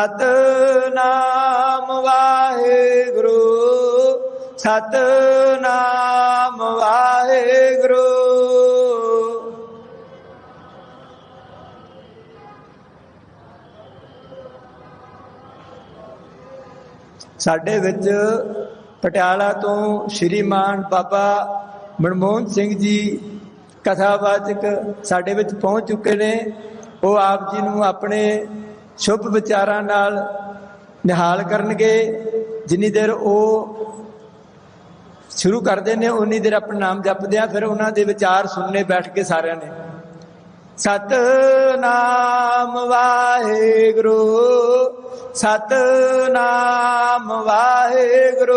ਸਤਨਾਮ ਵਾਹਿਗੁਰੂ ਸਤਨਾਮ ਵਾਹਿਗੁਰੂ। ਸਾਡੇ ਵਿੱਚ ਪਟਿਆਲਾ ਤੋਂ ਸ਼੍ਰੀਮਾਨ ਬਾਬਾ ਮਨਮੋਹਨ ਸਿੰਘ ਜੀ ਕਥਾਵਾਚਕ ਸਾਡੇ ਵਿੱਚ ਪਹੁੰਚ ਚੁੱਕੇ ਨੇ। ਉਹ ਆਪ ਜੀ ਨੂੰ ਆਪਣੇ ਸ਼ੁਭ ਵਿਚਾਰਾਂ ਨਾਲ ਨਿਹਾਲ ਕਰਨਗੇ। ਜਿੰਨੀ ਦੇਰ ਉਹ ਸ਼ੁਰੂ ਕਰਦੇ ਨੇ, ਉਨੀ ਦੇਰ ਆਪਣਾ ਨਾਮ ਜਪਦੇ ਆ, ਫਿਰ ਉਹਨਾਂ ਦੇ ਵਿਚਾਰ ਸੁਣਨੇ ਬੈਠ ਕੇ ਸਾਰਿਆਂ ਨੇ। ਸਤਨਾਮ ਵਾਹਿਗੁਰੂ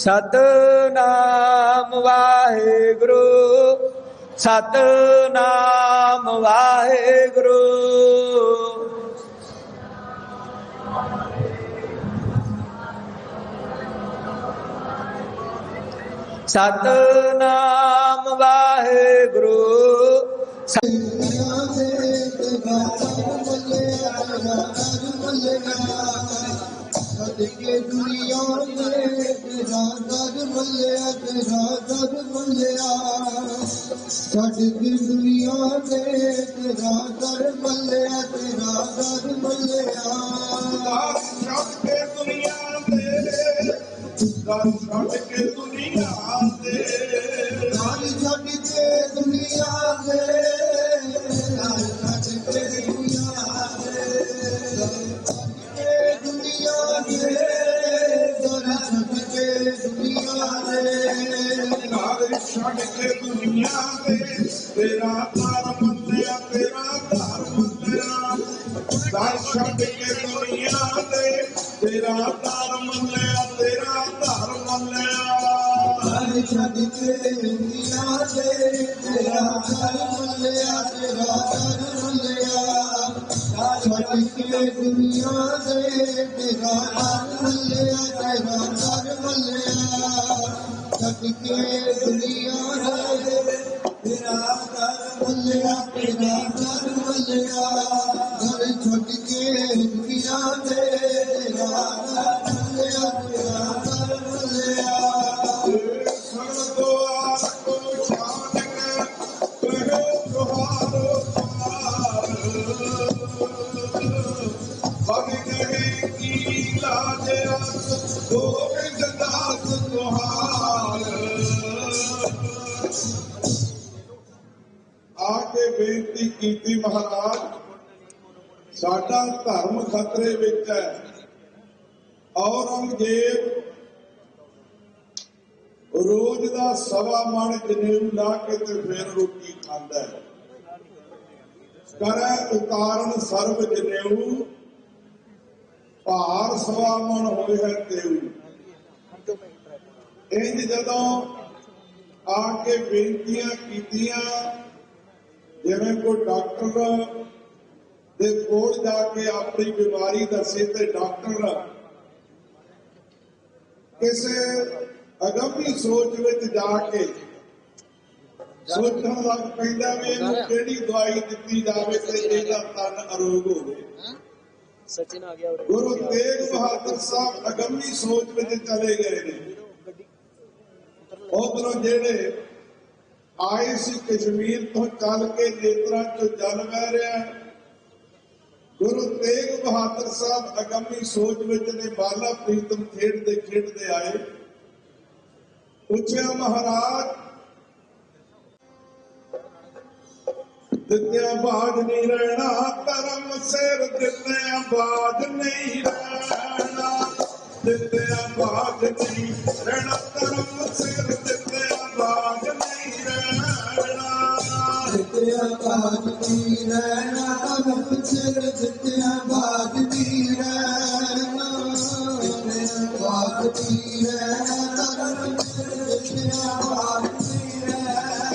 ਸਤਨਾਮ ਵਾਹਿਗੁਰੂ ਸਤਨਾਮ ਵਾਹਿਗੁਰੂ। ਸਤਨਾਮ ਵਾਹਿਗੁਰੂ ਸਤਨਾਮ ਵਾਹਿਗੁਰੂ। ਕੇ ਦੁਨੀਆ तेरा दर मलिया साढ़ी दुनिया ने तेरा दर मलिया तेरा दर मलिया दुनिया दे के दुनिया दे दर छड़ दुनिया दे दुनिया के दुनिया दे दुनिया ਛੱਡ ਕੇ ਦੁਨੀਆ ਦੇ ਤੇਰਾ ਘਰ ਮੰਨਿਆ ਤੇਰਾ ਘਰ ਮੰਨਿਆ ਦਰ ਛੱਡ ਕੇ ਦੁਨੀਆ ਦੇ ਤੇਰਾ ਘਰ ਮੰਨਿਆ ਤੇਰਾ ਘਰ ਮੰਨਿਆ ਹਰ ਛੱਡ ਕੇ ਦੁਨੀਆ ਦੇ ਤੇਰਾ ਘਰ ਮੱਲਿਆ ਤੇਰਾ ਘਰ ਮੱਲਿਆ ਛੱਡ ਕੇ ਦੁਨੀਆ ਦੇ ਤੇਰਾ ਘਰ ਮੱਲਿਆ ਤੇਰਾ ਘਰ ਮੱਲਿਆ ਛੱਡ ਕੇ बिना दरवजा घर छुट के पिया दे Oh, ਬੇਨਤੀ ਕੀਤੀ ਮਹਾਰਾਜ, ਸਾਡਾ ਧਰਮ ਖਤਰੇ ਵਿੱਚ ਹੈ। ਔਰੰਗਜ਼ੇਬ ਰੋਜ਼ ਦਾ ਸਵਾ ਮਣ ਜਨੇਊ ਲਾ ਕੇ ਤੇ ਫਿਰ ਰੋਟੀ ਖਾਂਦਾ ਹੈ। ਕਰੈ ਉਤਾਰਨ ਸਰਬ ਜਨੇਊ, ਭਾਰ ਸਵਾ ਮਣ ਹੋਏ ਹੈ ਤੇਊ। ਇੰਜ ਜਦੋਂ ਆ ਕੇ ਬੇਨਤੀਆਂ ਕੀਤੀਆਂ ਜਿਵੇਂ ਕੋਈ ਡਾਕਟਰ ਦੇ ਕੋਲ ਜਾ ਕੇ ਆਪਣੀ ਬਿਮਾਰੀ ਦੱਸੇ ਤੇ ਡਾਕਟਰ ਕਿਸੇ ਅਗੰਮੀ ਸੋਚ ਵਿੱਚ ਜਾ ਕੇ ਸੋਚਣ ਲੱਗ ਪੈਂਦਾ ਵੀ ਇਹਨੂੰ ਕਿਹੜੀ ਦਵਾਈ ਦਿੱਤੀ ਜਾਵੇ ਤੇ ਇਹਦਾ ਤਨ ਅਰੋਗ ਹੋਵੇ। ਸਚਿਨ ਆ ਗਿਆ ਗੁਰੂ ਤੇਗ ਬਹਾਦਰ ਸਾਹਿਬ ਅਗੰਮੀ ਸੋਚ ਵਿੱਚ ਚਲੇ ਗਏ ਨੇ। ਉਧਰੋਂ ਜਿਹੜੇ ਆਏ ਸੀ ਕਸ਼ਮੀਰ ਤੋਂ ਚੱਲ ਕੇ ਨੇਤਰਾਂ ਚੋਂ ਜਲ ਵਹਿ ਰਿਹਾ ਗੁਰੂ ਤੇਗ ਬਹਾਦਰ ਸਾਹਿਬ ਅਗੰਮੀ ਸੋਚ ਵਿੱਚ ਨੇ ਬਾਲਾ ਪ੍ਰੀਤਮ ਖੇਡਦੇ ਖੇਡਦੇ ਆਏ। ਪੁੱਛਿਆ, ਮਹਾਰਾਜ, ਦਿੱਤਿਆ ਬਾਜ ਨਹੀਂ ਰਹਿਣਾ, ਧਰਮ ਸਿਰ ਦਿੱਤਿਆ ਬਾਜ ਨਹੀਂ ਰਹਿਣਾ। ਦਿੱਤਿਆ ਬਾਜ ਨਹੀਂ ਰਹਿਣਾ, ਧਰਮ ਸਿਰ ਜਿੱਤਿਆ ਬਾਜ ਦੀ ਰਹਿਣਾ ਕਦਮ ਸਿਰ ਜਿੱਤਿਆ ਬਾਜ ਦੀ ਰਹਿਣਾ ਜਿੱਤਿਆ ਬਾਜ ਦੀ ਰਹਿਣਾ ਕਦਮ ਸਿਰ ਜਿੱਤਿਆ ਬਾਜ ਦੀ ਰਹਿਣਾ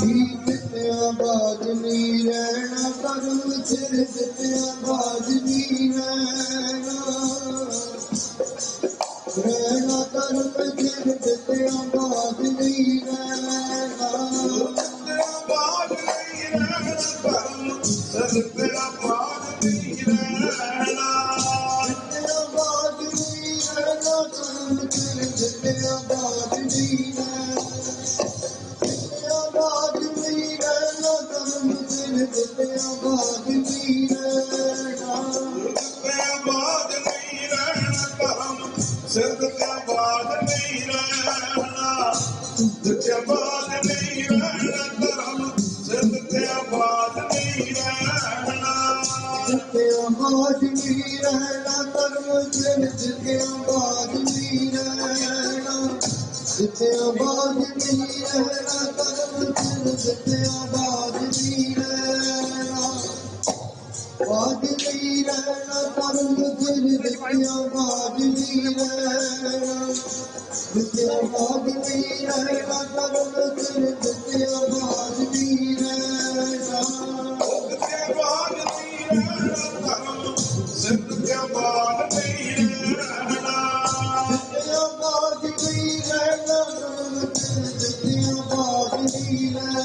ਜੀ ਜਿੱਤਿਆ ਬਾਜ ਦੀ ਰਹਿਣਾ ਕਦਮ ਸਿਰ ਜਿੱਤਿਆ ਬਾਜ ਨਹੀਂ ਰਹਿਣਾ ਕਰਮ ਜਿਨ ਦਿੱਤਿਆ ਬਾਜ ਰਹਿਣਾ ਜਿੱਤਿਆ ਬਾਜ ਦੀ ਰਹਿਣਾ ਕਰਮ ਜਿਨ ਦਿੱਤਿਆ ਬਾਜ ਦੀ ਰਹਿਣਾ ਬਾਜ ਦੀ ਰਹਿਣਾ ਕਰਮ ਜਿਨ ਦਿੱਤਿਆ ਬਾਜ ਦੀ ਰਹਿਣਾ ਜਿੱਤਿਆ ਬਾਜ ਦੀ ਰਹਿਣਾ ਕਰਮ ਜਿਨ ਦਿੱਤਿਆ ਬਾਜ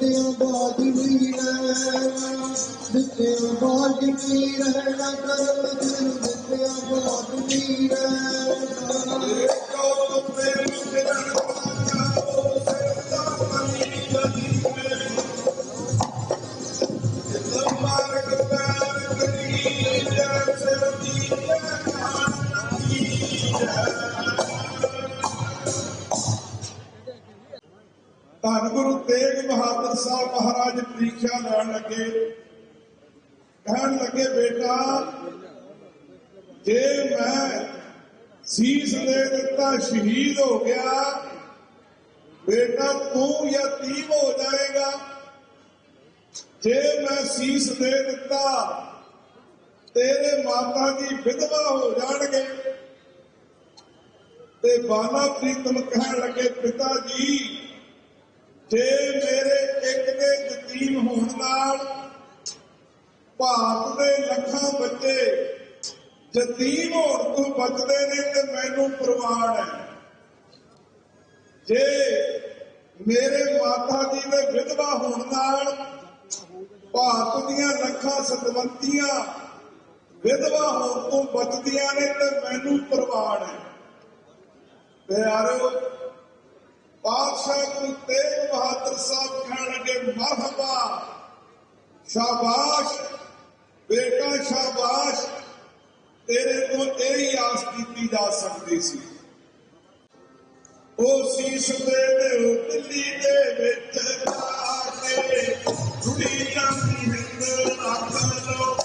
ਦਿੱਤਿਆ ਬਾਜ ਦੀ ਰਹਿਣਾ ਦਿੱਤਿਆ ਬਾਜ ਰਹਿਣਾ ਕਰਮ ਜਿਨ ਦਿੱਤਿਆ ਰਹਿਣਾ। ਸਾਹਿਬ ਮਹਾਰਾਜ ਪ੍ਰੀਖਿਆ ਲੈਣ ਲੱਗੇ। ਕਹਿਣ ਲੱਗੇ, ਬੇਟਾ, ਜੇ ਮੈਂ ਸੀਸ ਦੇ ਦਿੱਤਾ, ਸ਼ਹੀਦ ਹੋ ਗਿਆ, ਬੇਟਾ ਤੂੰ ਯਤੀਮ ਹੋ ਜਾਏਗਾ। ਜੇ ਮੈਂ ਸੀਸ ਦੇ ਦਿੱਤਾ, ਤੇਰੇ ਮਾਤਾ ਜੀ ਵਿਧਵਾ ਹੋ ਜਾਣਗੇ। ਤੇ ਬਾਲਾ ਪ੍ਰੀਤਮ ਕਹਿਣ ਲੱਗੇ, ਪਿਤਾ ਜੀ, ਜੇ ਮੇਰੇ ਇੱਕ ਦੇ ਹੋਣ ਨਾਲ ਭਾਰਤ ਦੇ ਲੱਖਾਂ ਬੱਚੇ ਯਤੀਮ ਹੋਣ ਤੋਂ ਬਚਦੇ ਨੇ ਤੇ ਮੈਨੂੰ ਪ੍ਰਵਾਨ ਹੈ। ਜੇ ਮੇਰੇ ਮਾਤਾ ਜੀ ਦੇ ਵਿਧਵਾ ਹੋਣ ਨਾਲ ਭਾਰਤ ਦੀਆਂ ਲੱਖਾਂ ਸਤਵੰਤੀਆਂ ਵਿਧਵਾ ਹੋਣ ਤੋਂ ਬਚਦੀਆਂ ਨੇ ਤੇ ਮੈਨੂੰ ਪ੍ਰਵਾਨ ਹੈ। ਪਿਆਰੋ ਪਾਤਸ਼ਾਹ ਗੁਰੂ ਤੇਗ ਬਹਾਦਰ ਸਾਹਿਬ ਕਹਿਣ ਲੱਗੇ ਮਰਹਬਾ ਸ਼ਾਬਾਸ਼ ਬੇਟਾ ਸ਼ਾਬਾਸ਼ ਤੇਰੇ ਤੋਂ ਇਹ ਹੀ ਆਸ ਕੀਤੀ ਜਾ ਸਕਦੀ ਸੀ ਉਹ ਸੀਸ ਦੇ ਦਿਓ ਦਿੱਲੀ ਦੇ ਵਿੱਚ ਜਾ ਕੇ ਕੁੜੀ ਜਾਂਦੀ ਹਿੰਦ ਰੱਖ ਲੋ